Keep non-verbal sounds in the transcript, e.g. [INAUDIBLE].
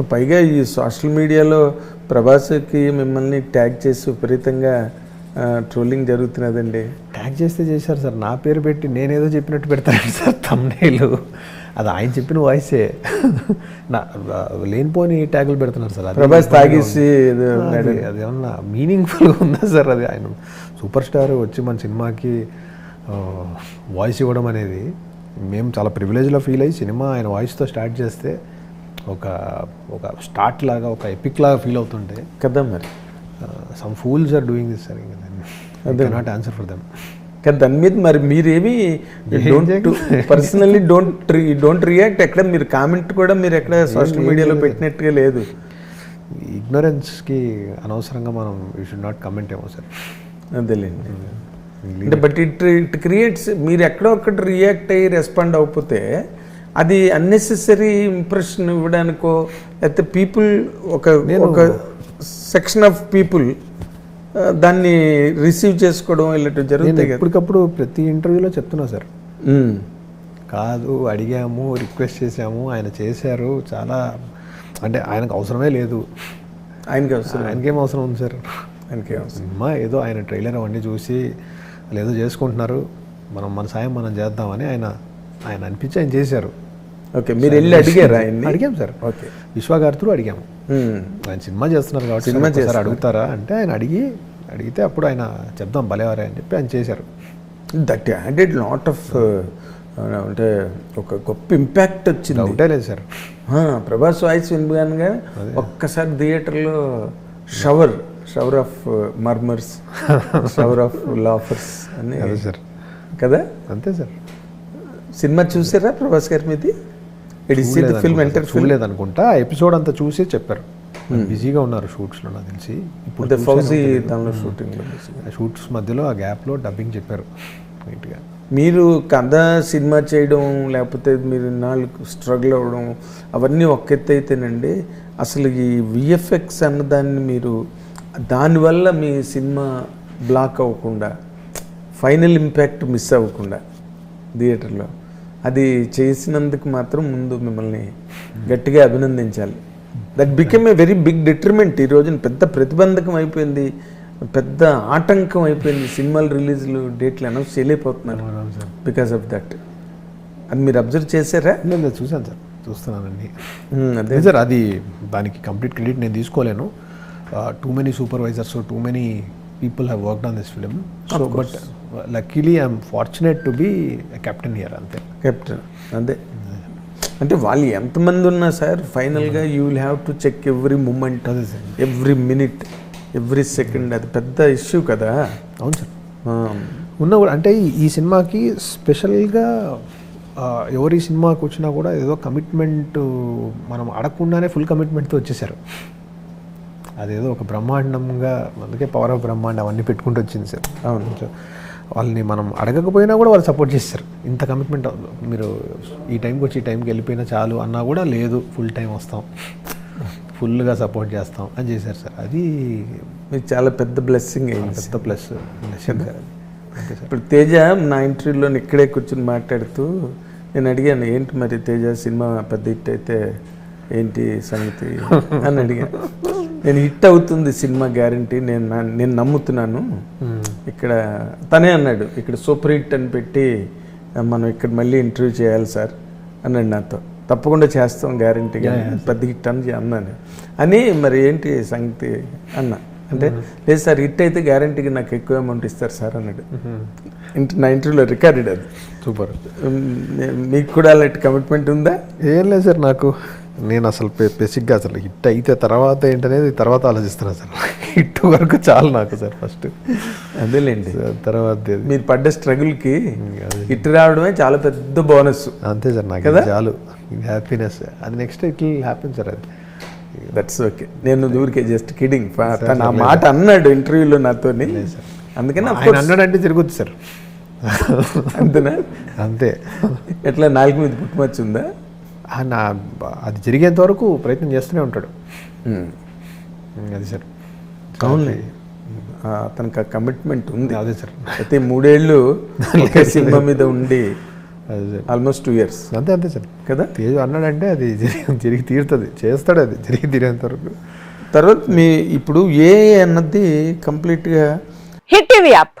పైగా ఈ సోషల్ మీడియాలో ప్రభాస్కి మిమ్మల్ని ట్యాగ్ చేసి విపరీతంగా ట్రోలింగ్ జరుగుతున్నదండి. ట్యాగ్ చేస్తే చేశారు సార్. నా పేరు పెట్టి నేనేదో చెప్పినట్టు పెడతాను సార్ తమ్నేలు అది ఆయన చెప్పిన వాయిసే. నా లేనిపోని ట్యాగులు పెడుతున్నారు సార్. ప్రభాస్ తాగేసి ఏదో అది అది ఏమన్నా మీనింగ్ఫుల్గా ఉందా సార్? అది ఆయన సూపర్ స్టార్ వచ్చి మన సినిమాకి వాయిస్ ఇవ్వడం అనేది మేము చాలా ప్రివిలేజ్లో ఫీల్ అయ్యి సినిమా ఆయన వాయిస్తో స్టార్ట్ చేస్తే ఒక ఒక స్టార్ట్ లాగా ఒక ఎపిక్ లాగా ఫీల్ అవుతుంటే కదా మరి. Some fools are doing this sir ఇంకా నాట్ ఆన్సర్ ఫర్ దెమ్ కానీ దాని మీద మరి మీరేమి don't personally don't don't react ఎక్కడ మీరు కామెంట్ కూడా మీరు ఎక్కడ సోషల్ మీడియాలో పెట్టినట్టుగా లేదు. ఇగ్నోరెన్స్కి అనవసరంగా మనం యూ షుడ్ నాట్ కమెంట్ ఏమో సార్ అదేలేండి. అంటే బట్ ఇట్ ఇట్ క్రియేట్స్ మీరు ఎక్కడో ఒకటి రియాక్ట్ అయ్యి రెస్పాండ్ అవ్వకపోతే అది అన్నెసెసరీ ఇంప్రెషన్ ఇవ్వడానికో లేకపోతే పీపుల్ ఒక ఒక సెక్షన్ ఆఫ్ పీపుల్ దాన్ని రిసీవ్ చేసుకోవడం ఇలాంటివి జరుగుతాయి కదా. ఎప్పటికప్పుడు ప్రతి ఇంటర్వ్యూలో చెప్తున్నా సార్. ఉమ్. కాదు అడిగాము రిక్వెస్ట్ చేశాము ఆయన చేశారు చాలా అంటే ఆయనకు అవసరమే లేదు. ఆయనకి అవసరం. ఆయనకేం అవసరం ఉంది సార్? ఆయనకి అవసరం. ఏదో ఆయన ట్రైలర్ అవన్నీ చూసి ఏదో చేసుకుంటున్నారు. మనం మన సాయం మనం చేద్దామని ఆయన ఆయన అనిపించి ఆయన చేశారు. ఓకే మీరు వెళ్ళి అడిగారా ఆయన్ని? అడిగాం సార్. ఓకే. విశ్వ గారితో అడిగాము. ఆయన సినిమా చేస్తున్నారు కాబట్టి సినిమా చేస్తారు అడుగుతారా అంటే ఆయన అడిగి అడిగితే అప్పుడు ఆయన చెప్దాం భలేవారే అని చెప్పి ఆయన చేశారు. దట్ యాడెడ్ లాట్ ఆఫ్ అంటే ఒక గొప్ప ఇంపాక్ట్ వచ్చింది. డౌటే లేదు సార్. ప్రభాస్ వాయిస్ వినగానే ఒక్కసారి థియేటర్లో shower shower of murmurs [LAUGHS] shower of laughters అని అదే సార్. కదా? అంతే సార్. సినిమా చూసారా ప్రభాస్ గారి మీది? ఫిల్మ్ ఎంటర్ చూడలేదు అనుకుంటా ఎపిసోడ్ అంతా చూసి చెప్పారు. బిజీగా ఉన్నారు షూట్స్లో నాకు తెలిసి. ఇప్పుడు ఫౌజీ దానిలో షూటింగ్లో షూట్స్ మధ్యలో ఆ గ్యాప్లో డబ్బింగ్ చెప్పారు. నీట్గా మీరు కథ సినిమా చేయడం లేకపోతే మీరు నాలుగు స్ట్రగుల్ అవ్వడం అవన్నీ అయితేనండి అసలు ఈ విఎఫ్ఎక్స్ అన్న దాన్ని మీరు దానివల్ల మీ సినిమా బ్లాక్ అవ్వకుండా ఫైనల్ ఇంపాక్ట్ మిస్ అవ్వకుండా థియేటర్లో అది చేసినందుకు మాత్రం ముందు మిమ్మల్ని గట్టిగా అభినందించాలి. That became a very big determent ఈ రోజున. పెద్ద ప్రతిబంధకం అయిపోయింది. పెద్ద ఆటంకం అయిపోయింది. సినిమాలు రిలీజ్లు డేట్లు అనౌన్స్ చేయలేకపోతున్నారు బికాస్ ఆఫ్ దట్ అది మీరు అబ్జర్వ్ చేశారా? లేదు చూశాను సార్. చూస్తున్నానండి Hmm, అదే. అదే సార్ అది దానికి కంప్లీట్ క్రెడిట్ నేను తీసుకోలేను. Too many supervisors too many people have worked on this film so but luckily I'm fortunate to be captain here అంతే. కెప్టెన్ అదే అంటే వాళ్ళు ఎంతమంది ఉన్నా సార్ ఫైనల్గా you will have to check every moment అదే sir. Every minute every second అది పెద్ద ఇష్యూ కదా. అవును సార్. ఉన్నా కూడా అంటే ఈ- సినిమాకి స్పెషల్గా ఎవరి సినిమాకి వచ్చినా కూడా ఏదో కమిట్మెంట్ మనం అడగకుండానే ఫుల్ కమిట్మెంట్తో వచ్చేసారు. అదేదో ఒక బ్రహ్మాండంగా అందుకే పవర్ ఆఫ్ బ్రహ్మాండం అవన్నీ పెట్టుకుంటూ వచ్చింది సార్. అవును. సో వాళ్ళని మనం అడగకపోయినా కూడా వాళ్ళు సపోర్ట్ చేస్తారు. ఇంత కమిట్మెంట్ మీరు ఈ టైంకి వచ్చి ఈ టైంకి వెళ్ళిపోయినా చాలు అన్నా కూడా లేదు ఫుల్ టైం వస్తాం. ఫుల్గా సపోర్ట్ చేస్తాం అని చేశారు సార్. అది మీకు చాలా పెద్ద బ్లెస్సింగ్ అయింది పెద్ద ప్లస్ ఇప్పుడు తేజ నా ఇంటర్వ్యూలో ఇక్కడే కూర్చుని మాట్లాడుతూ నేను అడిగాను ఏంటి మరి తేజ సినిమా పెద్ద హిట్ అయితే ఏంటి సంగతి? అని అడిగాను. నేను హిట్ అవుతుంది సినిమా గ్యారంటీ నేను నేను నమ్ముతున్నాను. ఇక్కడ తనే అన్నాడు ఇక్కడ సూపర్ హిట్ అని పెట్టి మనం ఇక్కడ మళ్ళీ ఇంటర్వ్యూ చేయాలి సార్ అన్నాడు నాతో. తప్పకుండా చేస్తాం గ్యారంటీగా. పెద్ద హిట్ అని అన్నాను. అని మరి ఏంటి సంగతి అన్న. అంటే లేదు సార్ హిట్ అయితే గ్యారంటీగా నాకు ఎక్కువ అమౌంట్ ఇస్తారు సార్ అన్నాడు. ఇంట నా ఇంటర్వ్యూలో రికార్డెడ్ అది. సూపర్. మీకు కూడా అలాంటి కమిట్మెంట్ ఉందా? ఏం లేదు సార్ నాకు నేను అసలు బేసిక్గా అసలు హిట్ అయితే తర్వాత ఏంటనేది తర్వాత ఆలోచిస్తున్నా సార్. హిట్ వరకు చాలు నాకు సార్ ఫస్ట్. అదేలేండి. తర్వాత. మీరు పడ్డ స్ట్రగుల్కి హిట్ రావడమే చాలా పెద్ద బోనస్. అంతే సార్ నాకు కదా? చాలు. హ్యాపీనెస్. అది నెక్స్ట్ ఇట్ హ్యాపీన్ సార్ అది. దట్స్ ఓకే నేను ఊరికే జస్ట్ కిడింగ్ ఆ మాట అన్నాడు ఇంటర్వ్యూలో నాతోని. అందుకని ఆయన అన్నాడంటే తిరుగుద్ది సార్. అంతేనా? అంతే. ఎట్లా నాలుగు మీద పుట్టుమచ్చు ఉందా ఆ నా అది జరిగేంత వరకు ప్రయత్నం చేస్తూనే ఉంటాడు. అది సార్. అవునులే. ఆ, అతనికి ఆ కమిట్మెంట్ ఉంది. అదే సార్. అయితే మూడేళ్ళు ఒకే సినిమా మీద ఉండి అదే. ఆల్మోస్ట్ టూ ఇయర్స్ అంతే అంతే సార్. కదా? తేజు అన్నాడంటే అది జరిగి తిరిగి తీరుతుంది. చేస్తాడు అది జరిగి తీరేంత వరకు. తర్వాత మీ ఇప్పుడు ఏ అన్నది కంప్లీట్గా హిట్ టీవీ యాప్.